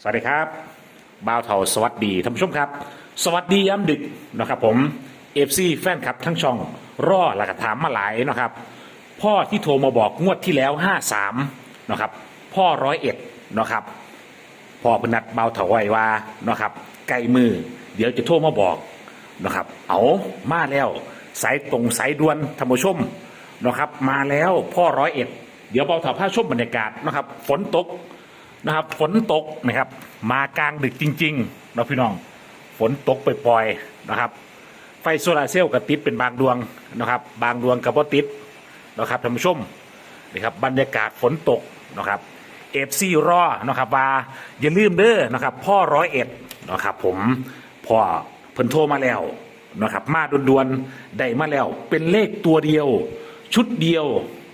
สวัสดีครับบ่าวเทาสวัสดีท่านผู้ชมครับ สวัสดีย้ำดึกนะครับผมเอฟซีแฟนคลับทั้งช่องรอและก็ถามมาหลายนะครับ พ่อที่โทรมาบอกงวดที่แล้ว 53นะครับพ่อร้อยเอ็ดนะครับพ่อพนัดเบาเถาไว้ว่านะครับไกลมือ เดี๋ยวจะโทรมาบอกนะครับ เอามาแล้วสายตรงสายด่วนท่านผู้ชมนะครับ มาแล้วพ่อร้อยเอ็ดเดี๋ยวเบาเถาผ้าชมบรรยากาศนะครับ ฝนตก นะครับฝนตกนะครับ มากลางดึกจริงๆนะพี่น้องฝนตกปล่อยๆนะครับ ไฟโซลาร์เซลล์ก็ติดเป็นบางดวงนะครับ บางดวงก็บ่ติดนะครับท่านผู้ชมนี่ครับบรรยากาศฝนตกนะครับเอฟซีรอนะครับว่าอย่าลืมเด้อนะครับ พ่อร้อยเอ็ดนะครับ ผมพ่อเพิ่นโทรมาแล้วนะครับ มาดวนๆได้มาแล้ว เป็นเลขตัวเดียว ชุดเดียว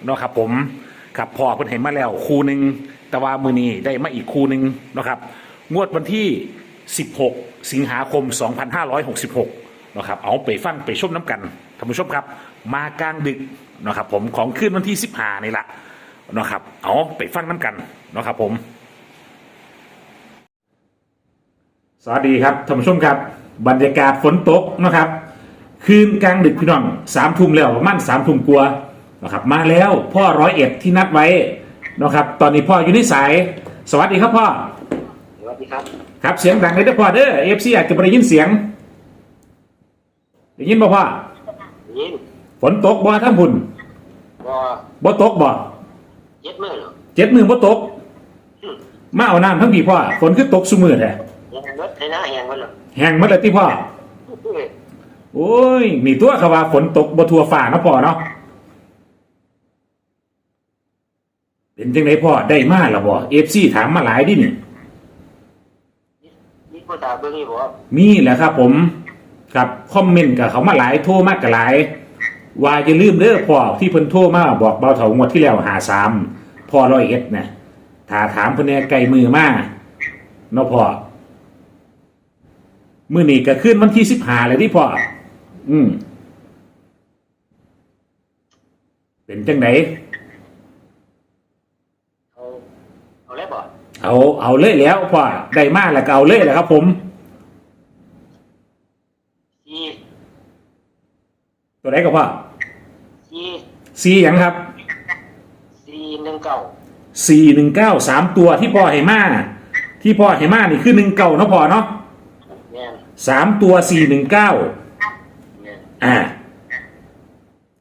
นะครับ ผมครับพ่อเพิ่นเห็นมาแล้ว คู่หนึ่ง แต่ว่ามือนี้ได้มาอีกคู่หนึ่งนะครับ งวดวันที่ 16 สิงหาคม 2566นะครับเอาไปฟังไปชมน้ำกันท่านผู้ชมครับ มากลางดึกนะครับผมของคืนวันที่ 15นี่แหละนะครับเอาไปฟังน้ำกันนะครับผม สวัสดีครับท่านผู้ชมครับ บรรยากาศฝนตกนะครับ คืนกลางดึกพี่น้องสามทุ่มแล้วประมาณสามทุ่มกลัวานะครับมาแล้วพ่อร้อยเอ็ดที่นัดไว้ นะครับ ตอนนี้พ่ออยู่ในสาย สวัสดีครับพ่อ สวัสดีครับครับเสียงดังเลยเด้อพ่อเด้อเอฟซีอาจจะไม่ได้ยินเสียงได้ยินบ่พ่อยินฝนตกบ่ท่านพุ่นบอบ่ตกบ่เย็ดมือเหรอเจ็ดมือบ่ตกมาเอาน้ำทั้งพี่พ่อฝนคือตกซุมือแท้ยังรถไถนาแหงมันเหรอแห้งหมดเลยที่พ่อโอ้ยนี่ตัวเขาว่าฝนตกบ่ทั่วฟ้าเนาะพ่อเนาะ เป็นจังไดพ่อได้มาแล้วบ่เอฟซีถามมาหลายดินี่นี่พ่อตาเบิ่งนี่บอกว่ามีแหละครับ ผมกับคอมเมนต์กับเขามาหลายโทรมากกับหลาย ว่าอย่าลืมเด้อพ่อที่เพิ่นโทรมาบอกเบาเถางวดที่แล้วหาสามพ่อร้อยเอ็ดนะถ้าถามเพิ่นแหน่ไกลมือมาเนาะพ่อมือนี้ก็ขึ้นวันที่สิบหาเลยที่พ่อ อืม เป็นจังไดเอาเอาแล้วบอก เอาเอาเลยแล้วพ่อได้มาแล้วก็เอาเลยแหละครับ ผมซีตัวไหนก็พ่อซีซีหยังครับซีหนึ่งเก้าสี่หนึ่งเก้าสามตัวที่พ่อให้มาที่พ่อให้มานี่คือหนึ่งเก้าเนาะพ่อเนาะแม่นสามตัวสี่หนึ่งเก้าแม่นอ่า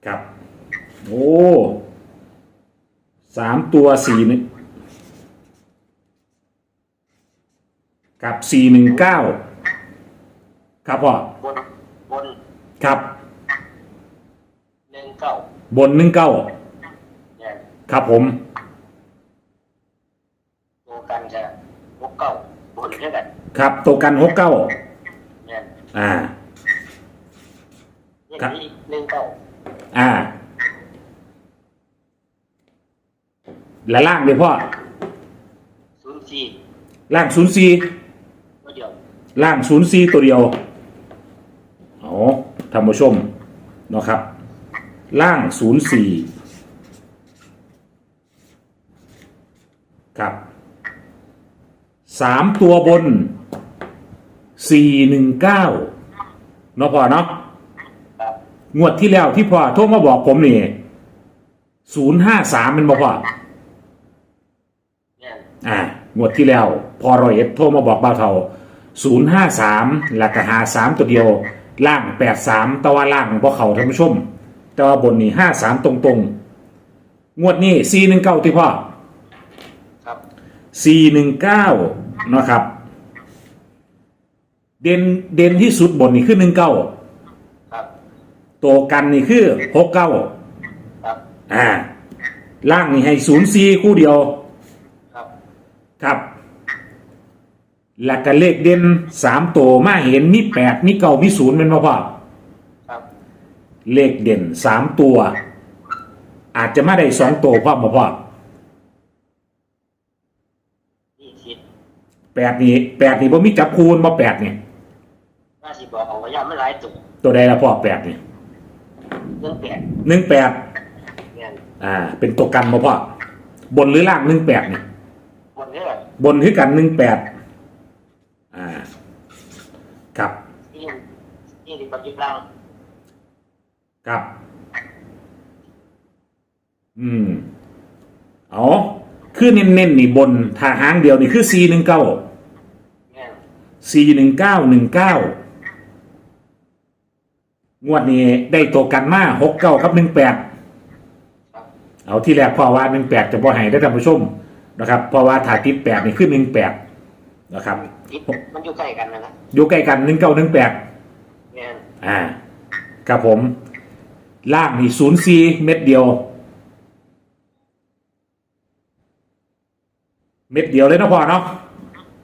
ครับ โอ้สามตัวสี่หนึ่ง กับสี่หนึ่งเก้าครับพ่อบนบนครับ หนึ่งเก้าบนหนึ่งเก้าแม่นครับผม ตัวกันจะหกเก้าบนเท่ากันครับตัวกันหกเก้าแม่นอ่า นี่ครับ นี่หนึ่งเก้าอ่า และล่างเลยพ่อศูนย์สี่ล่างศูนย์สี่ตัวเดียว ล่างศูนย์สี่ตัวเดียวเอาท่านผู้ชมเนาะครับ ล่างศูนย์สี่ครับสามตัวบนสี่หนึ่งเก้าเนาะพ่อเนาะครับงวดที่แล้วที่พ่อโทรมาบอกผมนี่ศูนย์ห้าสามเป็นบ่พ่อแม่นอ่างวดที่แล้ว พอรอยเอ็ดโทรมาบอกเบาเทา ศูนย์ห้าสามหลักหาสามตัวเดียว ล่างแปดสามตะวันล่างบ่เขาท่านผู้ชมแต่ว่าบนนี่ห้าสามตรงๆงวดนี้สี่หนึ่งเก้าที่พ่อครับสี่หนึ่งเก้านะครับ เด่นเด่นที่สุดบนนี่คือหนึ่งเก้าครับตัวกันนี่คือหกเก้าครับอ่าล่างนี่ให้ศูนย์สี่คู่เดียว ครับครับ หลักกันเลขเด่นสามตัวมาเห็นมีแปดมีเก้ามีศูนย์เป็นบ่พ่อครับ เลขเด่นสามตัว อาจจะไม่ได้สองตัวพ่อมาพ่อนี่สิบแปดนี่แปดนี่บ่มีจับคูณบ่แปดนี่ห้าสิบบอกเอาไว้ยามันหลายตัวตัวใดละพ่อแปดนี่เรื่องแปดหนึ่งแปดแม่นอ่า เป็นตัวกันบ่พ่อบนหรือล่างหนึ่งแปดนี่บนเท่ากันบนคือกันหนึ่งแปด ยี่สิบ กับยี่สิบล่างครับ อืม เอาคือเน้นๆนี่บนถ้าหางเดียวนี่คือสี่หนึ่งเก้าเนี่ยสี่หนึ่งเก้าหนึ่งเก้างวดนี้ได้ตัวกันมาหกเก้าครับหนึ่งแปดครับเอาที่แรกพอว่าหนึ่งแปดจะบ่ให้ได้ท่านผู้ชมนะครับ เพราะว่าถ้าติดแปดนี่คือหนึ่งแปดนะครับติดมันอยู่ใกล้กันนะนะอยู่ใกล้กันหนึ่งเก้าหนึ่งแปดเนี่ย อ่าครับผม ล่างนี่ศูนย์สี่เม็ดเดียว เม็ดเดียวเลยเนาะพ่อเนาะ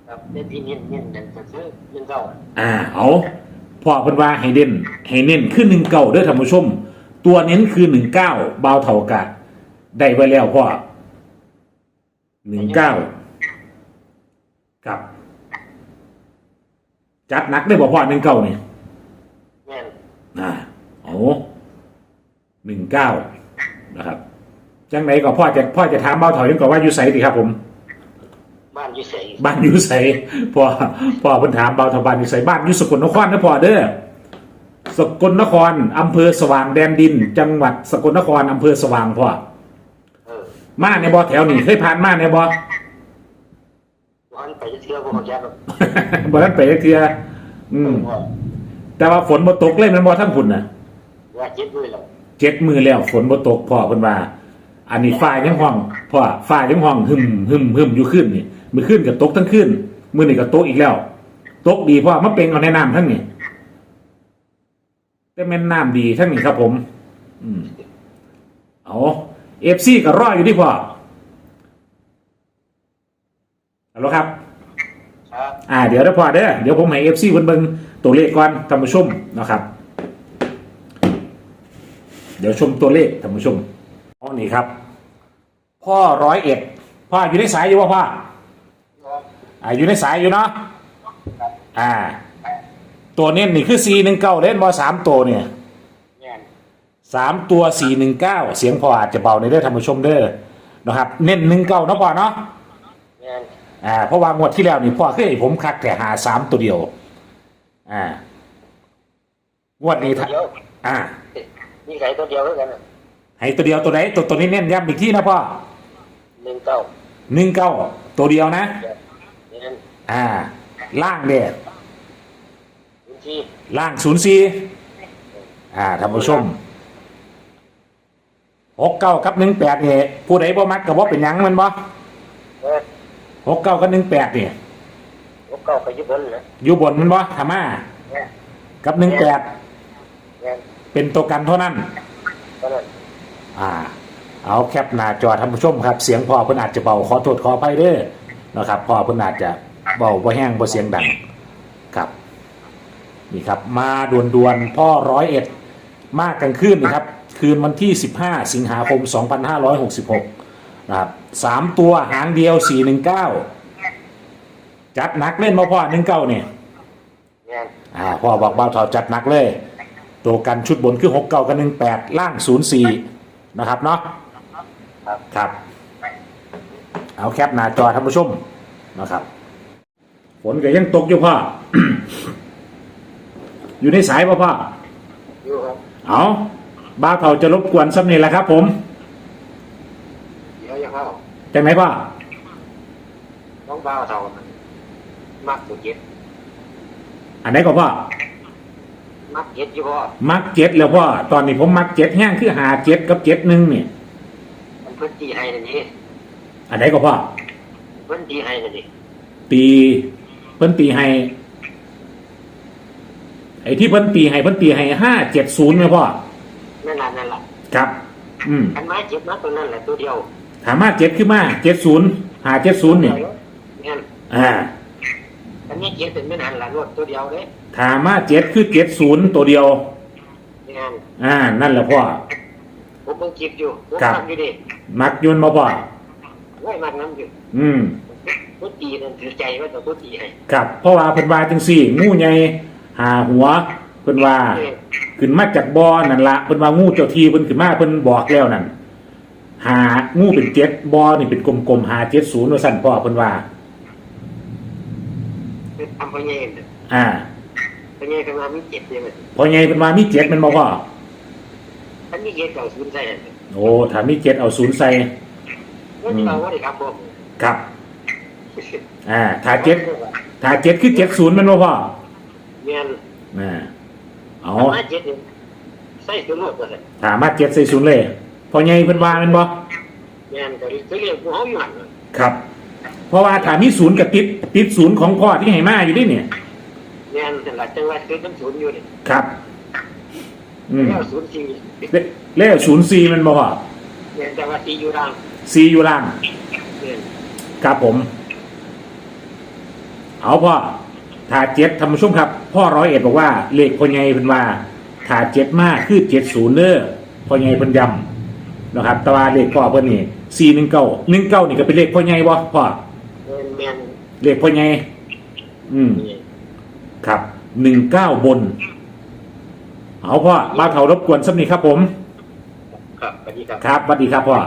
ครับเล่นที่เน้นเน้นเน้นจะซื้อหนึ่งเก้าอ่าเอาพ่อเพิ่นว่าให้เด่นให้เน้นคือหนึ่งเก้าเด้อท่านผู้ชม ตัวเน้นคือหนึ่งเก้าเบาเท่ากะได้ไว้แล้วพ่อหนึ่งเก้าครับ จัดหนักได้บ่พ่อหนึ่งเก้านี่เนี่ย อ่าเอาหนึ่งเก้านะครับ จังไหนก็พ่อจะพ่อจะถามเบาเถายังก่อนว่าอยู่ไสดีครับผม บ้านอยู่เสยบ้านอยู่ไสพ่อพ่อเพิ่นถามเบาเถาบ้านอยู่ไสบ้านอยู่สกลนครนะพ่อเด้อสกลนครอำเภอสว่างแดนดิน จังหวัดสกลนครอำเภอสว่างพ่อเออมาในบ่แถวนี้เคยผ่านมาในบ่วันไปจะเที่ยวพวกแกแบบบ่ทันไปจักเทื่ออืมว่า แต่ว่าฝนบ่ตกเลยแมันบ่ทั้งพุ่นน่ะว่าเจ็บด้วยแล้วเจ็ดมือแล้วฝนบ่ตกพ่อเพิ่นว่า อันนี้ฟ้ายังห้องพ่อฟ้ายังห้องหึมหึมหึมอยู่ขึ้นนี่มือขึ้นกับตกทั้งขึ้นมือนี่ก็ตกอีกแล้ว ตกดีพ่อมาเป็นเอาในน้ำทั้งนี้แต่แม่นน้ำดีทั้งนี้ครับผม อืมเอาเอฟซีก็รออยู่ที่พ่อเอาละครับ ครับ อ่า เดี๋ยวนะพ่อเด้อเดี๋ยวผมให้เอฟซีเพิ่นเบิ่ง ตัวเลขก่อนท่านผู้ชมนะครับ เดี๋ยวชมตัวเลขท่านผู้ชมอ๋อนี่ครับ พ่อร้อยเอ็ดพ่ออยู่ในสายอยู่ป่ะพ่ออ่าอยู่ในสายอยู่เนาะอ่า ตัวเน้นนี่คือสี่หนึ่งเก้าเล่นบอสามตัวเนี่ยเนี่ยสามตัวสี่หนึ่งเก้าเสียงพออาจจะเบาในเด้อท่านผู้ชมเด้อนะครับ เน้นหนึ่งเก้าเนาะพ่อเนาะเนี่ยอ่าเพราะว่างวดที่แล้วนี่พ่อเคยให้ผมคักแต่หาสามตัวเดียว อ่างวดนี้ถ้าเดียวอ่ามีใครตัวเดียวแล้วกันน่ะให้ตัวเดียวตัวไหนตัวตัวนี้เน้นย้ำอีกที่นะพ่อหนึ่งเก้าหนึ่งเก้าตัวเดียวนะเนี่ยอ่า ล่างเด็ดพื้นที่ล่างศูนย์สี่อ่าท่านผู้ชมหกเก้ากับหนึ่งแปดเนี่ยผู้ใดบ่มักกับว่าเป็นหยังมันบ่เออหกเก้ากับหนึ่งแปดเนี่ยหก เก้าไปอยุบนนะอยู่บนมันบ่ธรรมาเนี่ยกับหนึ่งแปดเนี่ยเป็นตัวกันเท่านั้น ก็นั่นอ่า เอาแคปหน้าจอท่านผู้ชมครับ เสียงพ่อเพิ่นอาจจะเบาขอโทษขออภัยเด้อนะครับพ่อเพิ่นอาจจะเบาบ่แห้งบ่เสียงดังครับนี่ครับ มาด่วนๆพ่อร้อยเอ็ดมากกลางคืนนะครับ คืนวันที่ 15 สิงหาคม 2566นะครับสามตัวหางเดียว 419 จัดหนักเล่นมาพ่อ19เนี่ยเนี่ยอ่าพ่อบอกเบาเถาจัดหนักเลย ตัวกันชุดบนคือ6เก้ากับ18ล่าง04นะครับเนาะครับครับ เอาแคปหน้าจอท่านผู้ชมนะครับฝนก็ยังตกอยู่พ่อ อยู่ในสายป่ะพ่ออยู่ครับเอาบ้าวเถาจะรบกวนสักนิดแหละครับ ผมเดี๋ยวจะเข้าจังไหนพ่อน้องบ้าวเท่า มักตัวเจ็ดอันไหนก็พ่อมักเจ็ดอยู่พ่อมักเจ็ดแล้วพ่อตอนนี้ผมมักเจ็ดแห้งคือหาเจ็ดกับเจ็ดหนึ่งเนี่ยมันเพิ่นตีให้นั่นนี่อันไหนก็พ่อเพิ่นตีให้นั่นนี่ตีเพิ่นตีให้ไอ้ที่เพิ่นตีให้เพิ่นตีให้ห้าเจ็ดศูนย์ไหมพ่อนั่นแหละนั่นแหละครับ อืมอันไม้เจ็บนะตัวนั้นแหละตัวเดียวถามมาเจ็ดขึ้นมาเจ็ดศูนย์หาเจ็ดศูนย์เนี่ยเนี่ยอ่าอั นนี้เจ็บเป็นไม่นานละรวดตัวเดียวเลยถามมาเจ็ดคือเจ็ดศูนย์ตัวเดียวเนี่ยอ่า นั่นแหละพ่อ ผมเพิ่งจีบอยู่ผมครับ ทำอยู่ดิมักยนต์มาพ่อไว้มันน้ำอยู่อืม ผู้ตีนั่นถือใจว่าแต่ผู้ตีให้ครับเพราะว่าเพิ่นว่าจังซี่งูใหญ่หาหัวเพิ่นว่าขึ้นมาจากบ่อนั่นละเพิ่นว่างูเจ้าที่เพิ่นขึ้นมาเพิ่นบอกแล้วนั่นหางูเป็นเจ็ดบ่อนี่เป็นกลมๆหาเจ็ดศูนย์ว่าสั่นพ่อเพิ่นว่าเป็น ทำพ่อเย็นอ่าเป็นไงกันมามีเจ็ดยังไงพอไงเป็นมามีเจ็ดแมันบอกว่าอันนี้เจ็ดเก่าศูนย์ใช่ไหมโอ้ถ้ามีเจ็ดเอาศูนย์ใส่ว่าที่เราว่าได้ครับผมครับอ่าถ้าเจ็ดถ้าเจ็ดคือเจ็ดศูนย์แมันบอกว่าเงี้ยน่ะเอามาเจ็ดเนี่ยใส่ตัวโลดก็เลยถามมาเจ็ดใส่ศูนย์เลยพอไงเป็นว่าแมันบอกเงี้ยก็จะเรียกเขาอยู่หันครับ เพราะว่าถ้ามีศูนย์กับติดติดศูนย์ของพ่อที่ให้มาอยู่ด้วยเนี่ยเงี้ยแต่ละจังหวัดคือน้ำศูนย์อยู่เนี่ยครับ อืมแล้วศูนย์สี่เลเลขศูนย์สี่มันบอกว่าเงี้ยแต่ว่าสี่อยู่ล่างสี่อยู่ล่างเงี้ยครับผม เอาพ่อถ้าเจ็ดทำชุ่มครับ พ่อร้อยเอ็ดบอกว่าเลขพ่อใหญ่เป็นว่าถ้าเจ็ดมากคือเจ็ดศูนย์เด้อพ่อใหญ่เป็นยำนะครับแต่ว่าเลขพ่อเพิ่นนี่สี่หนึ่งเก้าหนึ่งเก้านี่ก็เป็นเลขพ่อใหญ่บ่พ่อเงี้ย เงี้ยเลขพ่อใหญ่อืมนี่ครับหนึ่งเก้าบน เอาพ่อมาเขารบกวนสักนิดครับผม ครับสวัสดีครับครับสวัสดีครับพ่อ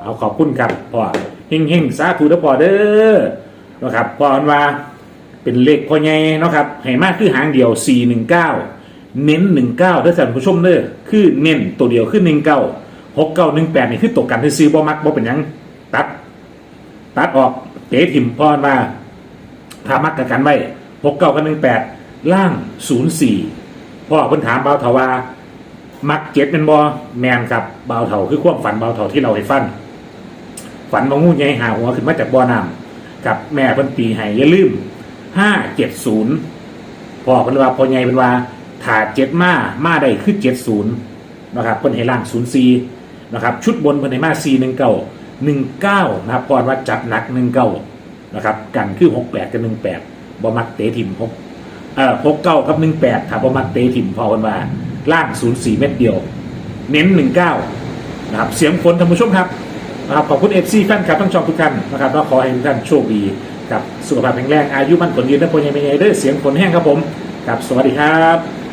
เอาขอบคุณครับพ่อเฮงเฮงๆสาธุนะพ่อเด้อนะครับพ่อมันว่า เป็นเลขพ่อใหญ่เนาะครับให้มากคือหางเดียว419เน้น19เด้อท่านผู้ชมเด้อคือเน้นตัวเดียวคือ19 6918นี่คือตกกันซื้อๆบ่มักบ่เป็นหยัง ตัด ตัดออก เตะถิ่มพ่อมันว่าถามักกับกันไว้69กับ18ล่าง04พ่อเพิ่นถามเบาเถาว่า มักเจ็ดเป็นบอแมนครับเบาเถาคือความฝันเบาเถาที่เราให้ฟันฝันว่างูใหญ่หาหัวขึ้นมาจากบ่อน้ำกับแม่เพิ่นปีให้อย่าลืมห้าเจ็ดศูนย์พ่อเพิ่นว่าพ่อใหญ่เป็นว่าถาเจ็ดมามาได้คือเจ็ดศูนย์นะครับเพิ่นให้ล่างศูนย์ซีนะครับชุดบนเพิ่นให้มาซีหนึ่งเก้า หนึ่งเก้านะครับก่อนว่าจัดหนักหนึ่งเก้านะครับกันคือหกแปดกับหนึ่งแปดบ่มักเตะถิ่มหกเอ่อหกเก้ากับหนึ่งแปดถ้าประมาณเตะถิ่มพอกันมาล่างศูนย์สี่เม็ดเดียว เน้นหนึ่งเก้านะครับเสียงฝนท่านผู้ชมครับนะครับขอบคุณเอฟซีแฟนคลับทั้งช่องทุกท่านนะครับก็ขอให้ทุกท่านโชคดีกับสุขภาพแข็งแรงอายุมั่นขนยืนและพลยังเป็นไงเด้อเสียงฝนแห้งครับผมครับสวัสดีครับ